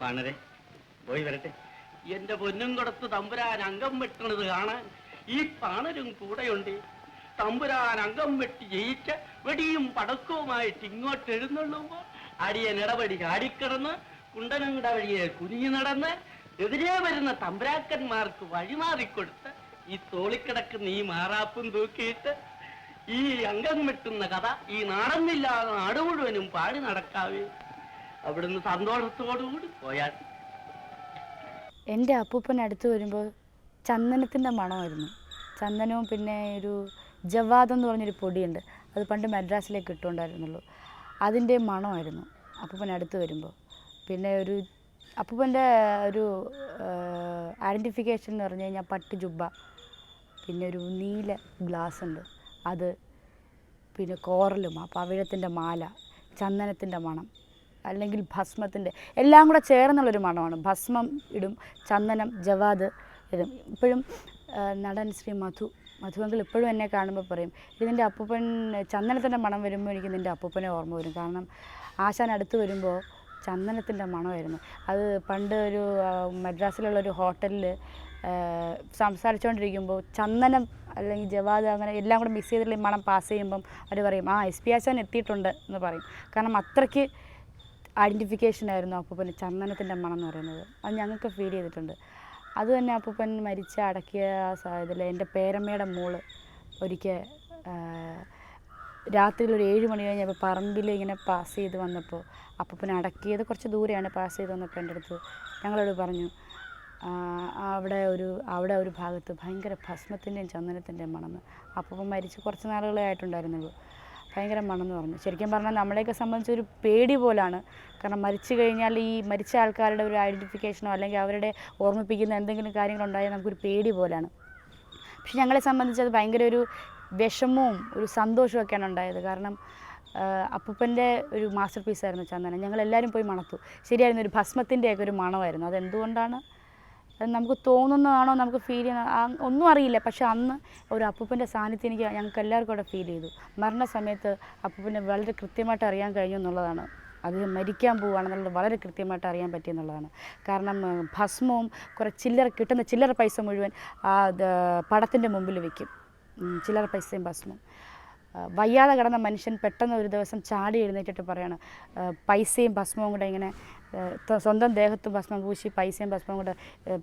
പാണരെ പോയി വരട്ടെ. എന്റെ പൊന്നും കൊടുത്ത് തമ്പുരാൻ അംഗം വെട്ടണത് കാണാൻ ഈ പാണരും കൂടെയുണ്ട്. തമ്പുരാൻ അംഗം വെട്ടി ജയിച്ച വെടിയും പടക്കവുമായിട്ട് ഇങ്ങോട്ട് എഴുന്നള്ളുമ്പോ അടിയൻ ഇടപടി ചാടിക്കിടന്ന് കുണ്ടനങ്ങട വഴിയെ കുനിഞ്ഞു നടന്ന് എതിരെ വരുന്ന തമ്പുരാക്കന്മാർക്ക് വഴിമാറിക്കൊടുത്ത് ഈ തോളിക്കിടക്കുന്ന ഈ മാറാപ്പും തൂക്കിയിട്ട് ഈ അംഗം വെട്ടുന്ന കഥ ഈ നാടന്നില്ലാതെ നാട് മുഴുവനും പാടി നടക്കാവേ. അവിടുന്ന് സന്തോഷത്തോടുകൂടി പോയാൽ എന്റെ അപ്പൂപ്പൻ അടുത്ത് വരുമ്പോൾ ചന്ദനത്തിന്റെ മണമായിരുന്നു. ചന്ദനവും പിന്നെ ഒരു ജവാദം എന്ന് പറഞ്ഞൊരു പൊടിയുണ്ട്. അത് പണ്ട് മദ്രാസിലേക്ക് ഇട്ടുകൊണ്ടായിരുന്നുള്ളൂ. അതിന്റെ മണമായിരുന്നു അപ്പൂപ്പൻ അടുത്ത് വരുമ്പോൾ പിന്നെ ഒരു അപ്പൂപ്പന്റെ ഒരു ഐഡന്റിഫിക്കേഷൻ എന്ന് പറഞ്ഞു കഴിഞ്ഞാൽ പട്ട് ജുബ്ബ. പിന്നെ ഒരു നീല ഗ്ലാസ് ഉണ്ട്. അത് പിന്നെ കോറലും ആ പവിഴത്തിന്റെ മാല ചന്ദനത്തിന്റെ മണം. അല്ലെങ്കിൽ ഭസ്മത്തിന്റെ എല്ലാം കൂടെ ചേർന്നുള്ളൊരു മണമാണ് ഭസ്മം ഇടും ചന്ദനം ജവാദ് ഇടും. ഇപ്പോഴും നടൻ ശ്രീ മധു മധുവെങ്കിൽ ഇപ്പോഴും എന്നെ കാണുമ്പോൾ പറയും ഇതിന്റെ അപ്പൂപ്പൻ ചന്ദനത്തിന്റെ മണം വരുമ്പോൾ എനിക്ക് നിന്റെ അപ്പൂപ്പനെ ഓർമ്മ വരും. കാരണം ആശാൻ അടുത്ത് വരുമ്പോൾ ചന്ദനത്തിന്റെ മണമായിരുന്നു. അത് പണ്ട് ഒരു മദ്രാസിലുള്ള ഒരു ഹോട്ടലിൽ സംസാരിച്ചുകൊണ്ടിരിക്കുമ്പോൾ ചന്ദനം അല്ലെങ്കിൽ ജവാദ് അങ്ങനെ എല്ലാം കൂടെ മിക്സ് ചെയ്തിട്ടുള്ള മണം പാസ് ചെയ്യുമ്പം അവർ പറയും ആ എസ് പി ആശാൻ എത്തിയിട്ടുണ്ട് എന്ന് പറയും. കാരണം അത്രയ്ക്ക് ഐഡന്റിഫിക്കേഷൻ ആയിരുന്നു അപ്പൂപ്പന് ചന്ദനത്തിന്റെ മണം എന്ന് പറയുന്നത്. അത് ഞങ്ങൾക്ക് ഫീൽ ചെയ്തിട്ടുണ്ട്. അത് തന്നെ അപ്പൂപ്പൻ മരിച്ച അടക്കിയ ഇതിൽ എന്റെ പേരമ്മയുടെ മോൾ ഒരിക്കൽ രാത്രിയിൽ ഒരു ഏഴ് മണി കഴിഞ്ഞപ്പോൾ പറമ്പിൽ ഇങ്ങനെ പാസ് ചെയ്ത് വന്നപ്പോൾ അപ്പൂപ്പനെ അടക്കിയത് കുറച്ച് ദൂരെയാണ് പാസ് ചെയ്ത് വന്നപ്പോൾ എന്റെ അടുത്ത് ഞങ്ങളോട് പറഞ്ഞു അവിടെ ഒരു അവിടെ ഒരു ഭാഗത്ത് ഭയങ്കര ഭസ്മത്തിന്റെയും ചന്ദനത്തിന്റെയും മണമെന്ന് അപ്പൂപ്പൻ മരിച്ച് കുറച്ച് നാളുകളെ ആയിട്ടുണ്ടായിരുന്നുള്ളൂ. ഭയങ്കര മണമെന്ന് പറഞ്ഞു. ശരിക്കും പറഞ്ഞാൽ നമ്മളെയൊക്കെ സംബന്ധിച്ച് ഒരു പേടി പോലാണ്. കാരണം മരിച്ചു കഴിഞ്ഞാൽ ഈ മരിച്ച ആൾക്കാരുടെ ഒരു ഐഡന്റിഫിക്കേഷനോ അല്ലെങ്കിൽ അവരുടെ ഓർമ്മിപ്പിക്കുന്ന എന്തെങ്കിലും കാര്യങ്ങളുണ്ടായാൽ നമുക്കൊരു പേടി പോലാണ്. പക്ഷെ ഞങ്ങളെ സംബന്ധിച്ച് അത് ഭയങ്കര ഒരു വിഷമവും ഒരു സന്തോഷവും ഒക്കെയാണ് ഉണ്ടായത്. കാരണം അപ്പൂപ്പന്റെ ഒരു മാസ്റ്റർ പീസായിരുന്നു ചന്ദനം. ഞങ്ങളെല്ലാവരും പോയി മണത്തു. ശരിയായിരുന്നു ഒരു ഭസ്മത്തിന്റെയൊക്കെ ഒരു മണമായിരുന്നു. അതെന്തുകൊണ്ടാണ്? നമുക്ക് തോന്നുന്നതാണോ നമുക്ക് ഫീൽ ചെയ്യുന്ന ഒന്നും അറിയില്ല. പക്ഷെ അന്ന് ഒരു അപ്പൂപ്പന്റെ സാന്നിധ്യം എനിക്ക് ഞങ്ങൾക്ക് എല്ലാവർക്കും കൂടെ ഫീൽ ചെയ്തു. മരണ സമയത്ത് അപ്പൂപ്പനെ വളരെ കൃത്യമായിട്ട് അറിയാൻ കഴിഞ്ഞു എന്നുള്ളതാണ്. അത് മരിക്കാൻ പോവുകയാണെന്നുള്ളത് വളരെ കൃത്യമായിട്ട് അറിയാൻ പറ്റിയെന്നുള്ളതാണ് കാരണം ഭസ്മവും കുറേ ചില്ലറ കിട്ടുന്ന ചില്ലറ പൈസ മുഴുവൻ ആ പടത്തിന്റെ മുമ്പിൽ വയ്ക്കും ചില്ലറ പൈസയും ഭസ്മവും. വയ്യാതെ കിടന്ന മനുഷ്യൻ പെട്ടെന്ന് ഒരു ദിവസം ചാടി എഴുന്നേറ്റിട്ട് പറയാണ് പൈസയും ഭസ്മവും കൂടെ ഇങ്ങനെ സ്വന്തം ദേഹത്ത് ഭസ്മം പൂശി പൈസയും ഭസ്മം കൂടെ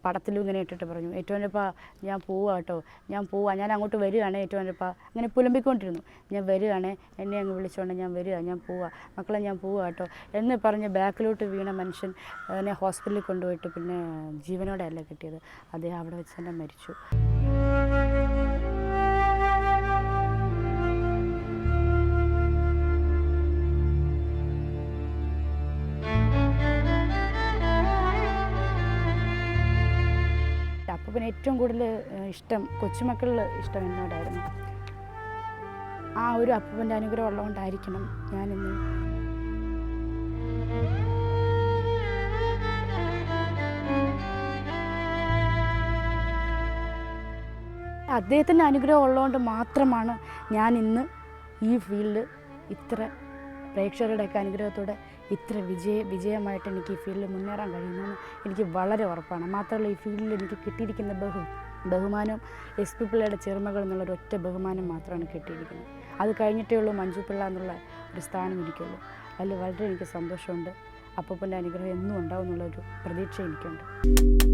പടത്തിലും ഇങ്ങനെ ഇട്ടിട്ട് പറഞ്ഞു. ഏറ്റവും എപ്പാ ഞാൻ പോവുക കേട്ടോ ഞാൻ പോവാ. ഞാൻ അങ്ങോട്ട് വരികയാണ് ഏറ്റവും എപ്പാ അങ്ങനെ പുലമ്പിക്കൊണ്ടിരുന്നു. ഞാൻ വരികയാണ്. എന്നെ അങ്ങ് വിളിച്ചോണ്ട് ഞാൻ വരിക. ഞാൻ പോവാ. മക്കളെ ഞാൻ പോവുക കേട്ടോ എന്ന് പറഞ്ഞ് ബാക്കിലോട്ട് വീണ മനുഷ്യൻ എന്നെ ഹോസ്പിറ്റലിൽ കൊണ്ടുപോയിട്ട് പിന്നെ ജീവനോടെ അല്ല കിട്ടിയത്. അദ്ദേഹം അവിടെ വെച്ച് തന്നെ മരിച്ചു. അപ്പോൾ പിന്നെ ഏറ്റവും കൂടുതൽ ഇഷ്ടം കൊച്ചുമക്കളിൽ ഇഷ്ടം എന്നോടായിരുന്നു. ആ ഒരു അപ്പൂപ്പന്റെ അനുഗ്രഹം ഉള്ളതുകൊണ്ടായിരിക്കണം ഞാനിന്ന് അദ്ദേഹത്തിന്റെ അനുഗ്രഹം ഉള്ളതുകൊണ്ട് മാത്രമാണ് ഞാൻ ഇന്ന് ഈ ഫീൽഡ് ഇത്ര പ്രേക്ഷകരുടെയൊക്കെ അനുഗ്രഹത്തോടെ ഇത്ര വിജയ വിജയമായിട്ട് എനിക്ക് ഈ ഫീൽഡിൽ മുന്നേറാൻ കഴിയുമെന്ന് എനിക്ക് വളരെ ഉറപ്പാണ്. മാത്രമല്ല ഈ ഫീൽഡിൽ എനിക്ക് കിട്ടിയിരിക്കുന്ന ബഹു ബഹുമാനം എസ് പി പിള്ളയുടെ ചെറുമകൾ എന്നുള്ളൊരു ഒറ്റ ബഹുമാനം മാത്രമാണ് കിട്ടിയിരിക്കുന്നത്. അത് കഴിഞ്ഞിട്ടേ ഉള്ളൂ മഞ്ജു പിള്ള എന്നുള്ള ഒരു സ്ഥാനം എനിക്കുള്ളൂ. അതിൽ വളരെ എനിക്ക് സന്തോഷമുണ്ട്. അപ്പൂപ്പന്റെ അനുഗ്രഹം എന്നും ഉണ്ടാവും എന്നുള്ളൊരു പ്രതീക്ഷ എനിക്കുണ്ട്.